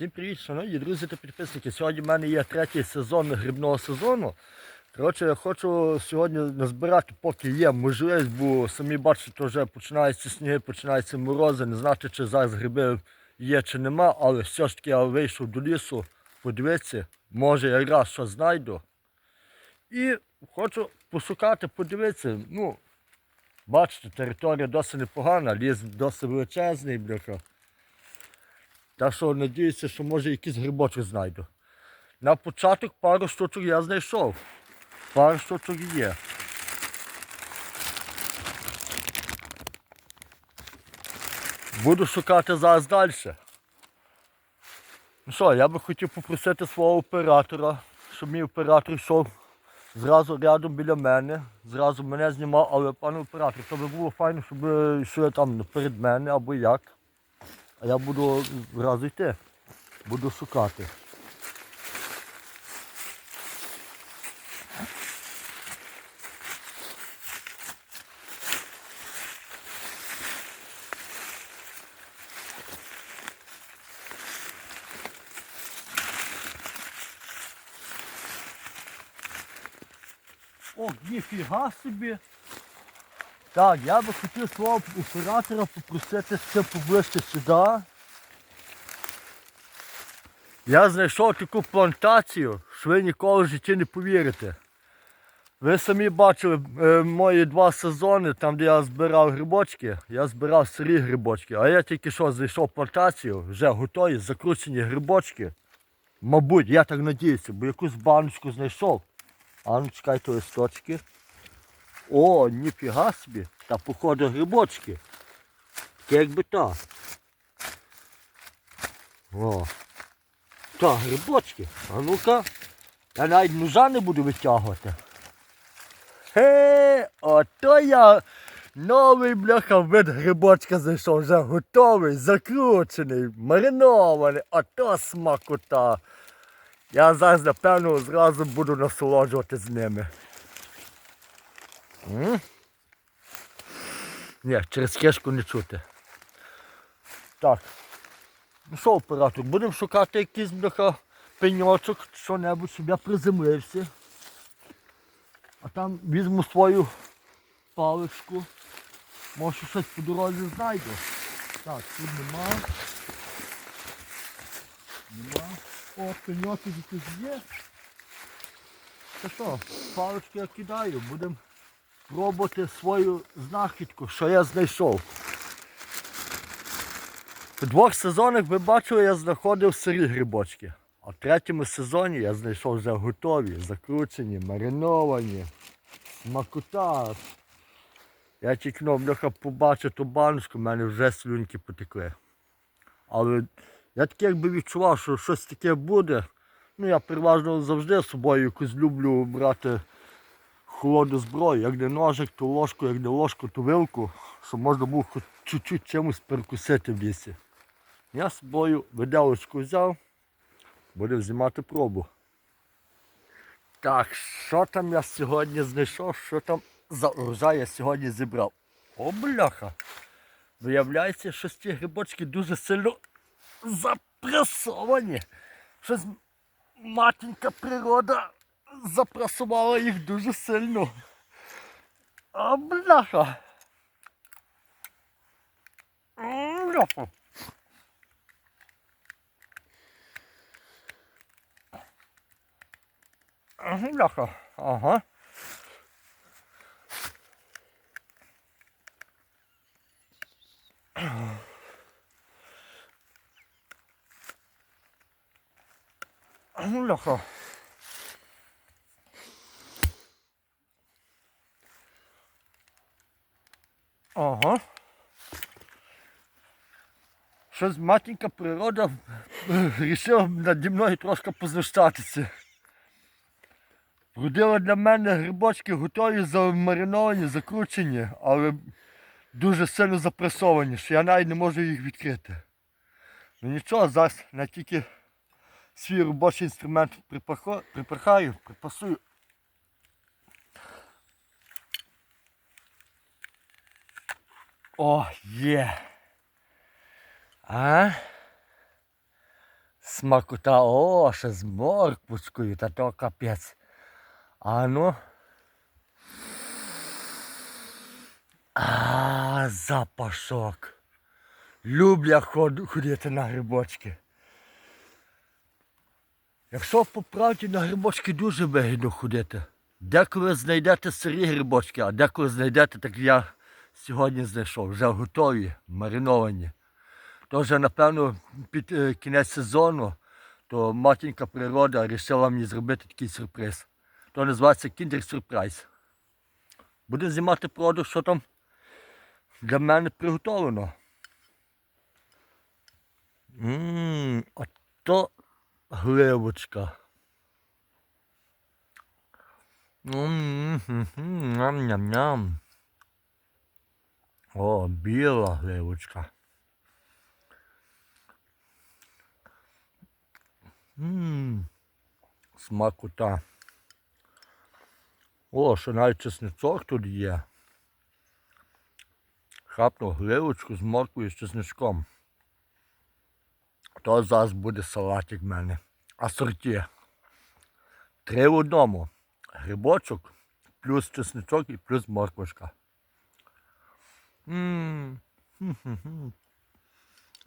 Всім привіт, шановні друзі та підписники. Сьогодні в мене є третій сезон грибного сезону. Коротше, я хочу сьогодні назбирати, поки є можливість, бо самі бачите, вже починаються сніги, починаються морози. Не знати, чи зараз гриби є чи нема, але все ж таки я вийшов до лісу, подивитися, може якраз що знайду. І хочу пошукати, подивитися. Ну, бачите, територія досить непогана, ліс досить величезний, бляха. Так що надіюся, що може якийсь грибочок знайду. На початок пару штучок я знайшов. Пару штучок є. Буду шукати зараз далі. Ну що, я би хотів попросити свого оператора, щоб мій оператор йшов зразу рядом біля мене, зразу мене знімав, але пане оператор, то би було файно, щоб йшли там перед мене або як. А я буду зразу йти. Буду шукати. О, ніфіга собі. Так, я би хотів свого оператора попросити ще поближче сюди. Я знайшов таку плантацію, що ви ніколи в житті не повірите. Ви самі бачили е, мої два сезони, там де я збирав грибочки, я збирав сирі грибочки, а я тільки що знайшов плантацію, вже готові, закручені грибочки. Мабуть, я так надіюся, бо якусь баночку знайшов. А ну чекайте листочки. О, ніфіга собі. Та походу грибочки. Таке якби та. О. Та, грибочки. А ну-ка. Я навіть ножа не буду витягувати. Хе, ото я новий бляха вид грибочка зайшов, вже готовий, закручений, маринований, ото смакота. Я зараз, напевно, зразу буду насолоджувати з ними. Ні, через кишку не чути. Так. Ну що, оператор, будемо шукати якийсь бляха пеньочок, що-небудь, щоб я приземлився. А там візьму свою паличку. Може щось по дорозі знайду. Так, тут нема. Нема. О, пеньочок якийсь є. Та що, палички я кидаю, будемо пробувати свою знахідку, що я знайшов. У двох сезонах ви бачили, я знаходив сирі грибочки. А в третьому сезоні я знайшов вже готові, закручені, мариновані. Смакота. Я тільки ну, бляха побачив ту баночку, в мене вже слюнки потекли. Але я таке якби відчував, що щось таке буде. Ну я переважно завжди з собою якусь люблю брати холодну зброю, як не ножик, то ложку, як не ложку, то вилку, щоб можна було хоч чуть-чуть чимось перекусити в лісі. Я з собою виделочку взяв, будемо знімати пробу. Так, що там я сьогодні знайшов, що там за урожай я сьогодні зібрав? О, бляха! Виявляється, що ці грибочки дуже сильно запресовані. Щось матінка природа запресувала їх дуже сильно. А бляха. Бляха. Бляха. Ага, Бляха. Ага. Щось матінка природа вирішила наді мною трошки познущатися. Вродила для мене грибочки готові, замариновані, закручені, але дуже сильно запресовані, що я навіть не можу їх відкрити. Ну нічого, зараз я тільки свій робочий інструмент припахаю, припасую. О, є. А? Смакота, о, ще з морквочкою, та то капець. А ну. А, запашок. Люблю ходити на грибочки. Якщо по правді на грибочки дуже вигідно ходити. Деколи знайдете сирі грибочки, а деколи знайдете, так я сьогодні знайшов, вже готові, мариновані. То вже, напевно, під е, кінець сезону, то матінка природа вирішила мені зробити такий сюрприз. То називається Kinder Surprise. Буде знімати продаж, що там для мене приготовлено. Ммм, ото гливочка. Ммм, ням-ням-ням. О, біла гливочка. Ммм, смакота. О, ще навіть чесничок тут є. Хапнув гливочку з морквою з чесничком. То зараз буде салатик в мене. Асорті. Три в одному. Грибочок, плюс чесничок і плюс морквочка. М.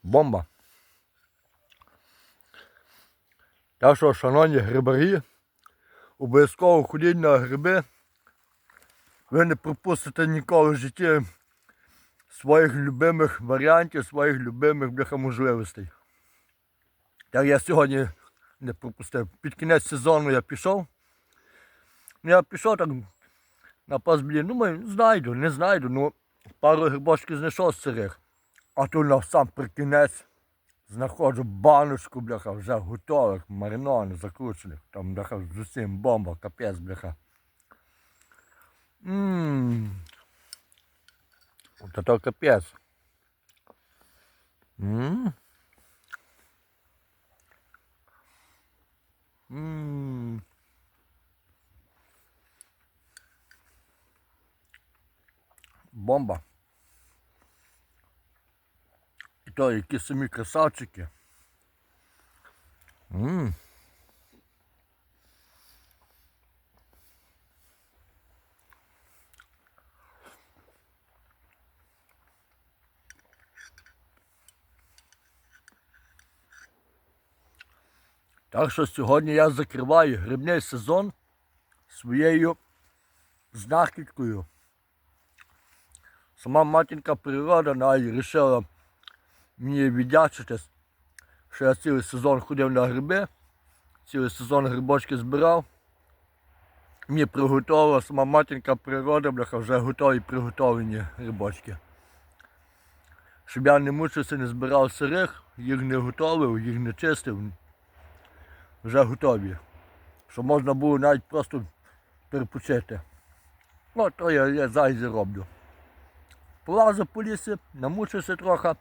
Бомба. Так що, шановні грибарі, обов'язково ходіть на гриби. Ви не пропустите ніколи в житті своїх любимих варіантів, своїх любимих бляха можливостей. Так я сьогодні не пропустив. Під кінець сезону я пішов. Ну, Я пішов так на пасблі, думаю, знайду, не знайду, ну пару грибочків знайшов з сирих. А тут на сам прикінець знаходжу баночку, бляха, вже готових, маринованих, закручених. Там бляха з усім бомба, капець, бляха. Ммм. Та то капець. Ммм. Ммм. Бомба. То які самі красавчики. Ммм. Так що сьогодні я закриваю грибний сезон своєю знахідкою. Сама матінка природа вирішила мені віддячити, що я цілий сезон ходив на гриби, цілий сезон грибочки збирав. Мені приготувала сама матінка природа, бляха, вже готові приготовлені грибочки. Щоб я не мучився, не збирав сирих, їх не готовив, їх не чистив. Вже готові. Щоб можна було навіть просто перепочити. Ну, то я, я зараз роблю. Полазив по лісі, намучився трохи,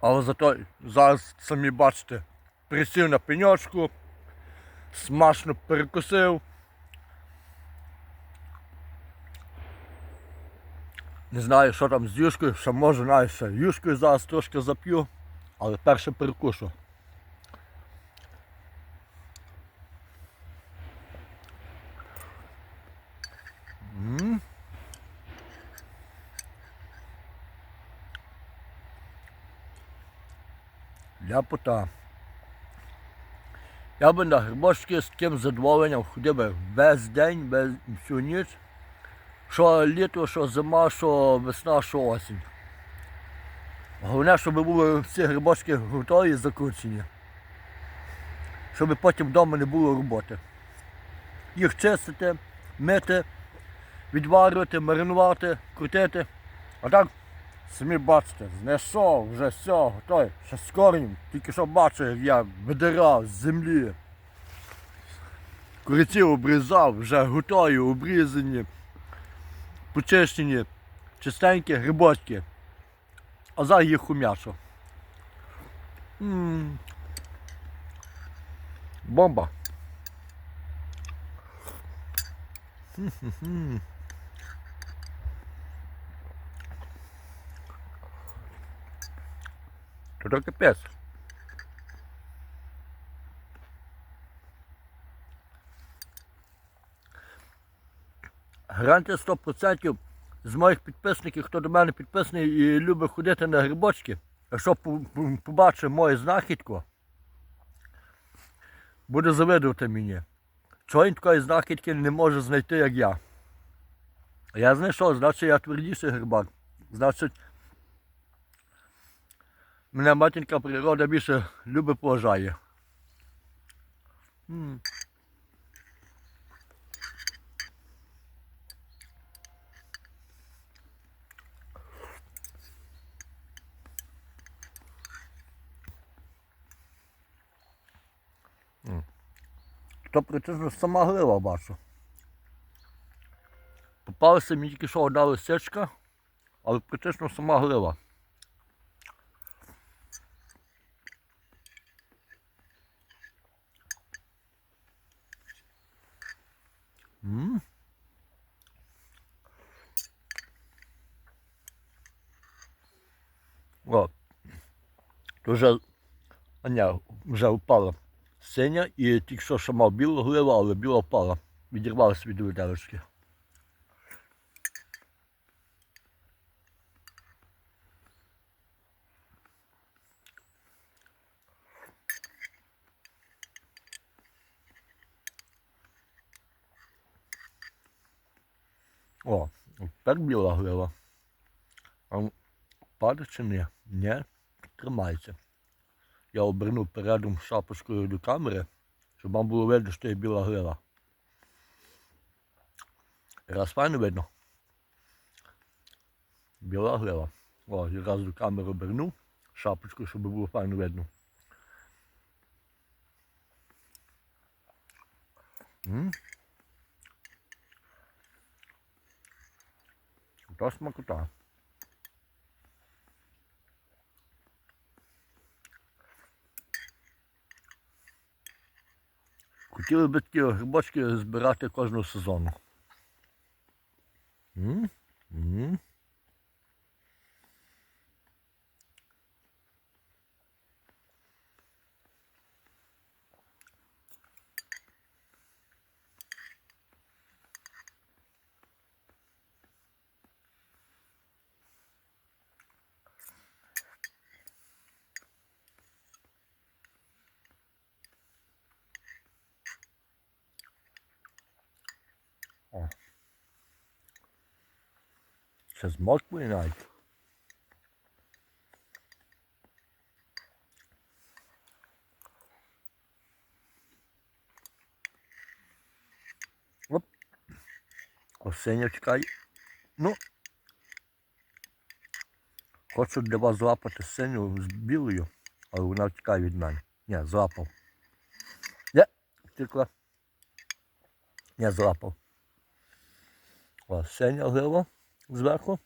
але зато зараз самі бачите, присів на пеньочку, смачно перекусив. Не знаю, що там з юшкою, що може навіть ще юшкою зараз трошки зап'ю, але перше перекушу. М. Ляпота. Я би на грибочки з таким задоволенням ходив весь день, весь, всю ніч. Що літо, що зима, що весна, що осінь. Головне, щоб були всі грибочки готові і закручені. Щоб потім вдома не було роботи. Їх чистити, мити, відварювати, маринувати, крутити. А так, самі бачите, знайшов вже все, готовий. Ще з тільки що бачив, як я видирав з землі. Куриці обрізав, вже готові, обрізані, почищені, чистенькі грибочки. А зараз їх ум'ячу. М. Бомба. Хм-хм-хм. то то капець. Гарантія 100% з моїх підписників, хто до мене підписаний і любить ходити на грибочки, якщо побачить мою знахідку, буде завидувати мені. Чого він такої знахідки не може знайти, як я. Я знайшов, значить я твердіший грибак. Значить, мене матінка природа більше любить поважає. М. То притежно сама глива бачу. Попалася мені тільки що одна лисичка, але практично сама глива. М. О, то вже, а ні, вже впала синя і тільки що ще мав білу гливу, але біла впала. Відірвалася від виделочки. О, так біла глива. А падає чи ні? Ні, тримається. Я обернув передом шапочкою до камери, щоб вам було видно, що є біла глива. Раз файно видно. Біла глива. О, і раз до камери обернув шапочку, щоб було файно видно. М? То смакота. Хотіли би такі грибочки збирати кожного сезону. М? М? Ще з морквою навіть. Оп. Осеня чекай. Ну. Хочу для вас злапати синю з білою, але вона втікає від мене. Ні, злапав. Є, втекла. Я злапав. О, синя зверху.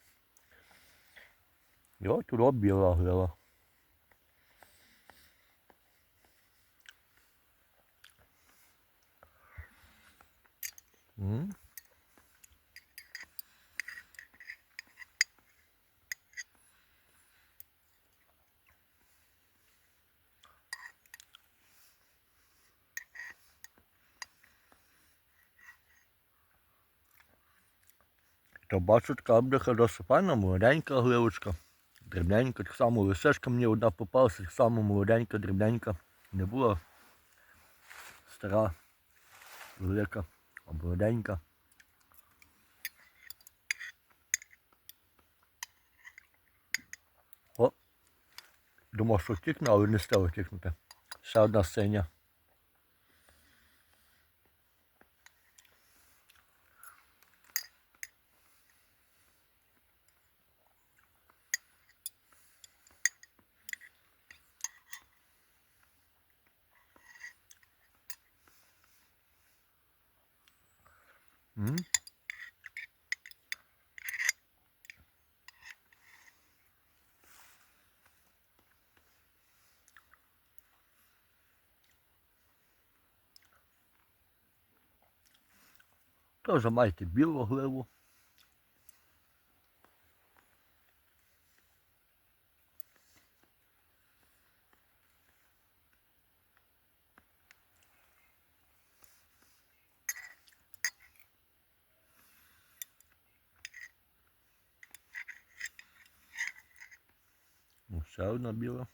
І от тут біла. То бачу, така бляха досить молоденька гливочка. Дрібненька, так само лисичка мені одна попалася, так само молоденька, дрібненька. Не була стара, велика, а молоденька. О! Думав, що втікне, але не стало втікнути. Ще одна синя. Теж маєте білу гливу. Ще одна біла.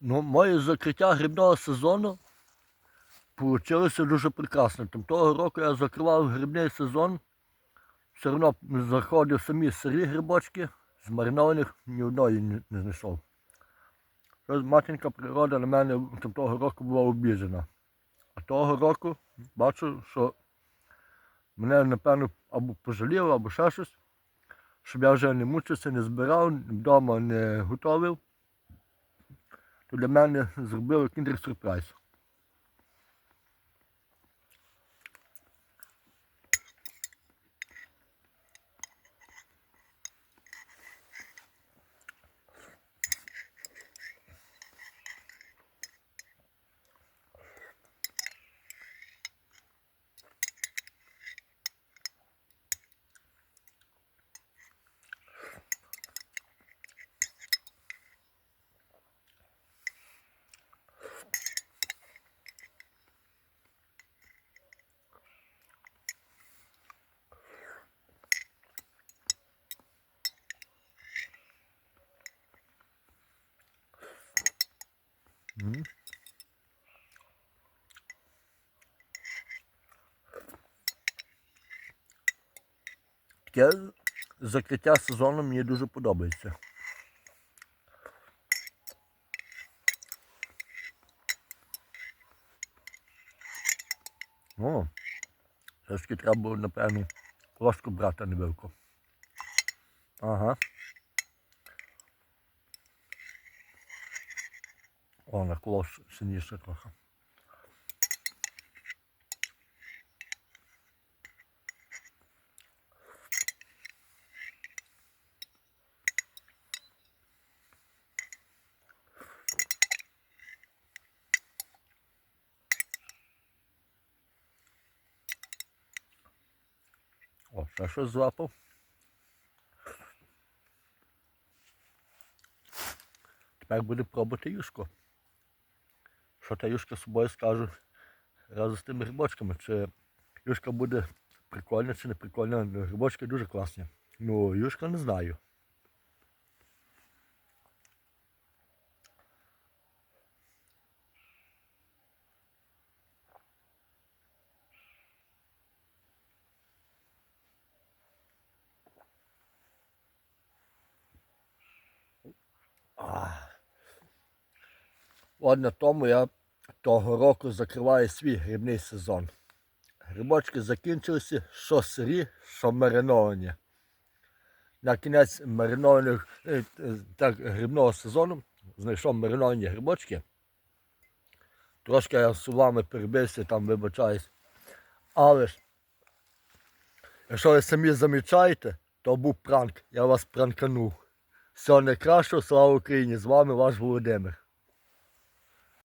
Ну моє закриття грибного сезону вийшло дуже прекрасно. Там того року я закривав грибний сезон, все одно заходив самі сирі грибочки, змаринованих ні одної не, знайшов. Матінка природа на мене там того року була обіжена. А того року бачу, що мене, напевно, або пожаліло, або ще щось, щоб я вже не мучився, не збирав, вдома не готовив то для мене зробили кіндер сюрприз. Таке закриття сезону мені дуже подобається. О, таки треба було, напевно, ложку брати невелику. Ага. О, на колос сильніше трохи. О, ще щось злапав. Тепер буду пробувати юшку. Що та юшка з собою скаже разом з тими грибочками. Чи юшка буде прикольна чи не прикольна. Грибочки дуже класні. Ну, юшка не знаю. От тому я того року закриваю свій грибний сезон. Грибочки закінчилися, що сирі, що мариновані. На кінець маринованих е, е, так, грибного сезону знайшов мариновані грибочки. Трошки я з вами перебився, там вибачаюсь. Але ж, якщо ви самі замічаєте, то був пранк. Я вас пранканув. Всього найкращого, слава Україні! З вами ваш Володимир.